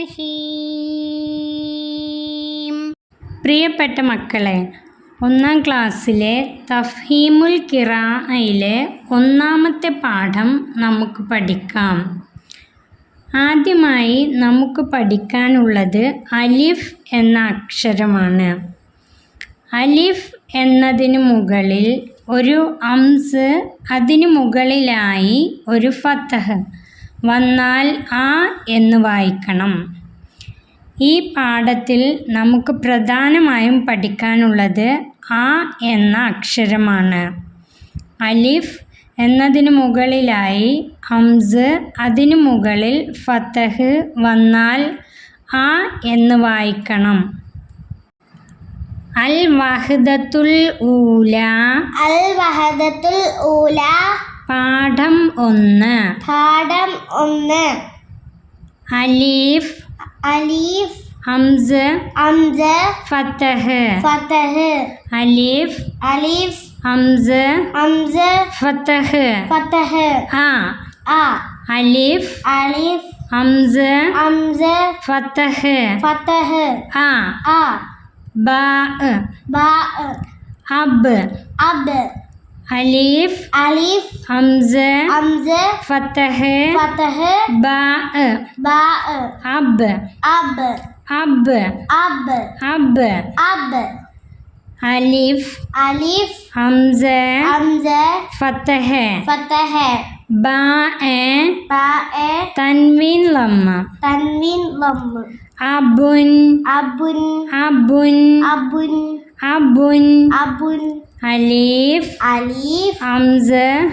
റഹീം. പ്രിയപ്പെട്ട മക്കളെ ഒന്നാം ക്ലാസ്സിലെ തഫീമുൽ കിറായിലെ ഒന്നാമത്തെ പാഠം നമുക്ക് പഠിക്കാം. ആദ്യമായി നമുക്ക് പഠിക്കാനുള്ളത് അലിഫ് എന്ന അക്ഷരമാണ്. അലിഫ് എന്നതിന് മുകളിൽ ഒരു അംസ് അതിന് മുകളിലായി ഒരു ഫത്തഹ് വന്നാൽ ആ എന്ന് വായിക്കണം. ഈ പാഠത്തിൽ നമുക്ക് പ്രധാനമായും പഠിക്കാനുള്ളത് ആ എന്ന അക്ഷരമാണ്. അലിഫ് എന്നതിന് മുകളിലായി ഹംസ് അതിനു മുകളിൽ ഫത്തഹ് വന്നാൽ ആ എന്ന് വായിക്കണം. അൽ വഹദത്തുൽ ഊല അൽ വഹദത്തുൽ ഊല പാഠം ഒന്ന്. പാഠം ഒന്ന്. അലീഫ് അലീഫ് ഹംസ് അംസ ഫത്തഹ്. ഫതഹ് അലീഫ് അലീഫ് ഹംസ് അംസ ഫത്തഹ്. ഫതഹ് ആ. ആ. അലീഫ് അലീഫ് ഹംസ് അംസ ഫത്തഹ്. ഫതഹ് ആ. ആ. ബാ ബാ അബ് അബ് അലീഫ് അലീഫ് ഹംസ ഹംസ ഫത്തഹ് ഫതഹ് ബാ ബാ അബ് അബ് അബ് അബ് അബ് അബ് അലിഫ് അലീഫ് ഹംസ ഹംസ ഫത്തഹ് ഫതഹ് ബാ ബാ തൻവീൻ ലമ്മ തൻവീൻ ലമ്മ അബുൻ അബുൻ അബുൻ അബുൻ അബുൻ അബുൻ അലീഫ് അലീഫ് ഹംസ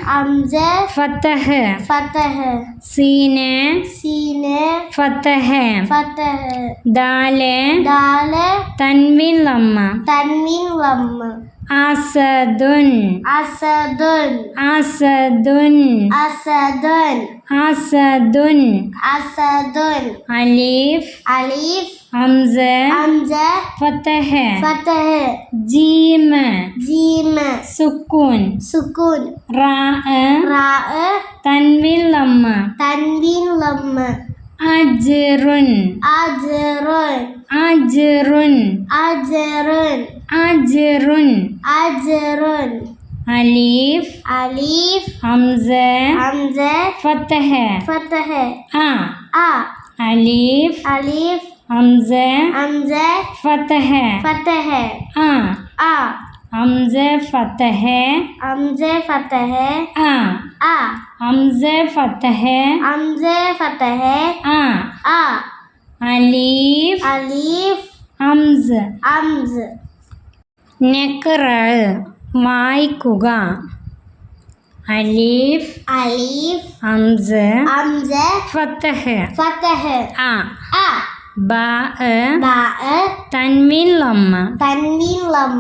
അംസ ഫത്തഹ് ഫതഹ് സീന് സീന് ഫത്തഹ് ഫതഹ് ദാൽ ദാൽ തൻവീൻ ലമ്മ തൻവീൻ ലം അസദുൻ അസദുൻ അസദുൻ അസദുൻ അസദുൻ അസദുൻ അലീഫ് അലീഫ് ഹംസ അംസ ഫത്തഹ് ഫതഹ് ജീം ജീം സുക്കൂൻ സുകൂൻ റാ റാ തൻവീൻ ലമ്മ തൻവീൻ ലം അജ്റുൻ അജ്റുൻ അജ്റുൻ അജ്റുൻ അജ്റുൻ അജ്റുൻ അലീഫ് അലീഫ് ഹംസ ഹംസ ഫത്തഹ് ഫതഹ് ആ ആ അലീഫ് അലീഫ് ഹംസ ഹംസ ഫത്തഹ് ഫതഹ് ആ ആ ഹംസ ഫത്തഹ് ഹംസ ഫതഹ് ആ ആ ഹംസ ഫത്തഹ് ഹംസ ഫതഹ് ആ ആ അലീഫ് അലീഫ് ഹംസ് ഹംസ് നെക്റ വായിക്കുക അലീഫ് അലീഫ് ഹംസ് ഹംസ ഫത്തഹ് ഫതഹ് ആ ആ ബാ ബാ തൻവീൻ ലമ്മ തൻവീൻ ലം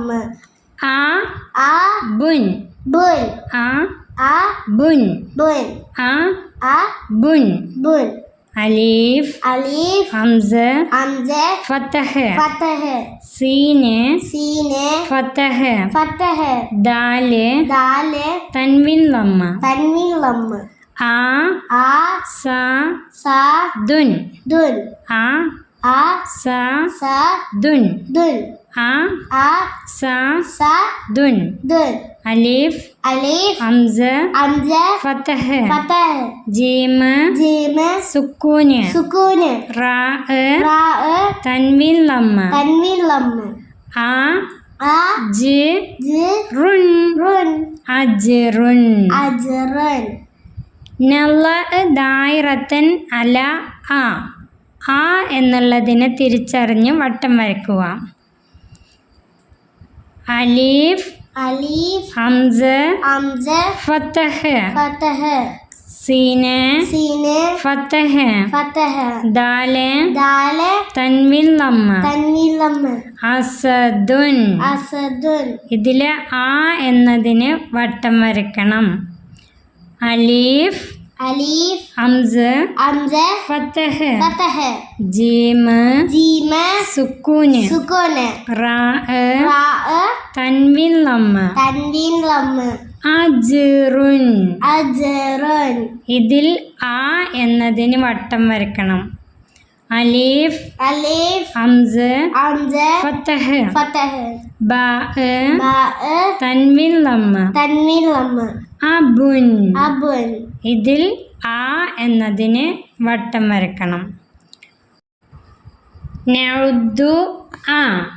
ആ ആ ബുൻ ബുൻ ആ ആ ബുൻ ബുൻ ആ ആ ബുൻ ബുൻ അലീഫ് അലീഫ് ഹംസ ഹംസ ഫത്തഹ് ഫതഹ് സീന് സീന് ഫത്തഹ് ഫതഹ് ദാൽ ദാൽ തൻവീൻ ലമ്മ തൻവീൻ ലം ആ ആ സ സ ദുൻ ദുൻ ആ ആ സ സ ദുൻ ദുൻ. ആ ആ സ സ ദുൻ. ദുൻ. അലീഫ്. അലീഫ്. ഹംസ ഹംസ ഫത്തഹ് ഫതഹ്. ജീം ജീം സുക്കൂന്. സുകൂന് റാ റാ തൻവീൻ ലമ്മ. തൻവീൻ ലം ആ ആ ജ്. ജ്. റുൻ. റുൻ. അജ്റുൻ. അജ്റുൻ. നല്ല ദായിറത്തൻ അല ആ. ആ എന്നുള്ളതിനെ തിരിച്ചറിഞ്ഞ് വട്ടം വരക്കുക അലീഫ് അലീഫ് ഹംസ ഹംസ ഫത്തഹ് ഫത്തഹ് സീന സീന ഫത്തഹ് ഫത്തഹ ദാല ദാല തൻവീൻ ലമ്മ തൻവീൻ ലമ്മ അസദുൻ അസദുൻ ഇതിലെ ആ എന്നതിനെ വട്ടം വരക്കണം അലീഫ് അലീഫ് ഹംസ ഹംസ ഫത്തഹ് ഫതഹ് ജീം ജീമ സുക്കൂന് സുകൂന് റാ റാ തൻവിൻ ലമ്മ തൻവീൻ ലം അജ്റുൻ അജ്റുൻ. ഇതിൽ ആ എന്നതിന് വട്ടം വരക്കണം അലീഫ് അലീഫ് ഹംസ് അംസ ഫത്തഹ് ഫതഹ് ബാ ബാ തൻവിൻ ലമ്മ തൻവിൻ ലമ്മ അബുൻ അബുൻ ഇതിൽ ആ എന്നതിന് വട്ടം വരക്കണം. നഴുദു ആ.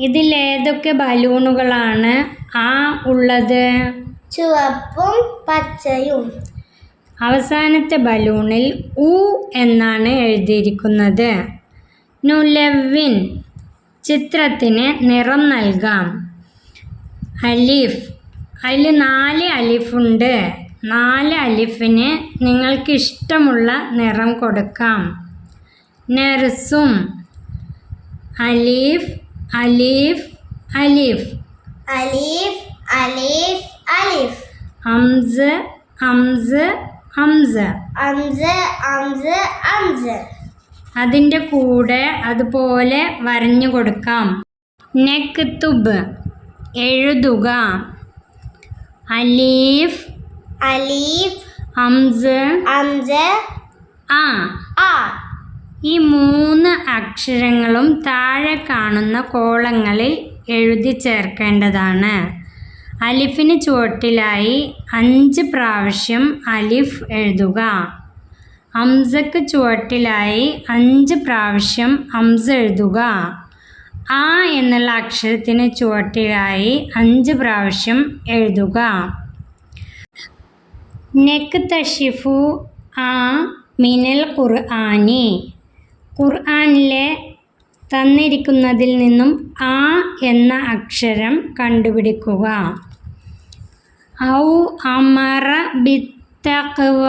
ഇതിൽ ഏതൊക്കെ ബലൂണുകളാണ് ആ ഉള്ളത്? ചുവപ്പും പച്ചയും. അവസാനത്തെ ബലൂണിൽ ഉ എന്നാണ് എഴുതിയിരിക്കുന്നത്. നുലവിൻ ചിത്രത്തിന് നിറം നൽകാം. അലിഫ് അതിൽ നാല് അലിഫുണ്ട്. നാല് അലിഫിന് നിങ്ങൾക്ക് ഇഷ്ടമുള്ള നിറം കൊടുക്കാം. നെർസും. അലീഫ് അലീഫ് അലീഫ്. അലീഫ് അലീഫ് അലീഫ്. അംസ് അംസ് അംസ്. അംസ് അംസ് അംസ്. അതിന്റെ കൂടെ അതുപോലെ വരഞ്ഞു കൊടുക്കാം. നെക്ക് തുബ് എഴുതുക. അലീഫ് അലീഫ് ഹംസ് അംസ ആ. ആ. ഈ മൂന്ന് അക്ഷരങ്ങളും താഴെ കാണുന്ന കോളങ്ങളിൽ എഴുതി ചേർക്കേണ്ടതാണ്. അലിഫിന് ചുവട്ടിലായി അഞ്ച് പ്രാവശ്യം അലിഫ് എഴുതുക. അംസക്ക് ചുവട്ടിലായി അഞ്ച് പ്രാവശ്യം അംസ എഴുതുക. ആ എന്നുള്ള അക്ഷരത്തിന് ചുവട്ടിലായി അഞ്ച് പ്രാവശ്യം എഴുതുക. നെക്ക് തഷിഫു ആ മിനൽ ഖുർആാനി. ഖുർആാനിലെ തന്നിരിക്കുന്നതിൽ നിന്നും ആ എന്ന അക്ഷരം കണ്ടുപിടിക്കുക. ഔ അമറ ബിത്തഖ്വ.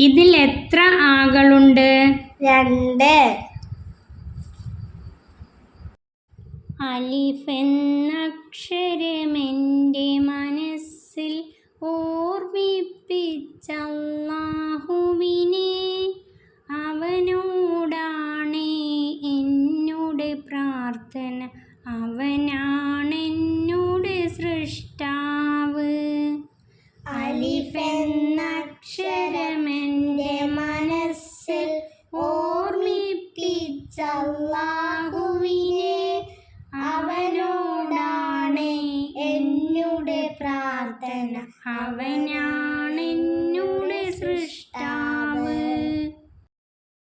ഇതിൽ എത്ര ആകളുണ്ട്? രണ്ട്. മനസ്സിൽ ഓർമ്മിപ്പിച്ചാഹുവിനെ അവനോടാണേ എന്നോട് പ്രാർത്ഥന അവനാണ് എന്നോട് സൃഷ്ടാവ്. അലിഫെന്നക്ഷരമെന്റെ മനസ്സിൽ ഓർമ്മിപ്പിച്ചല്ലാ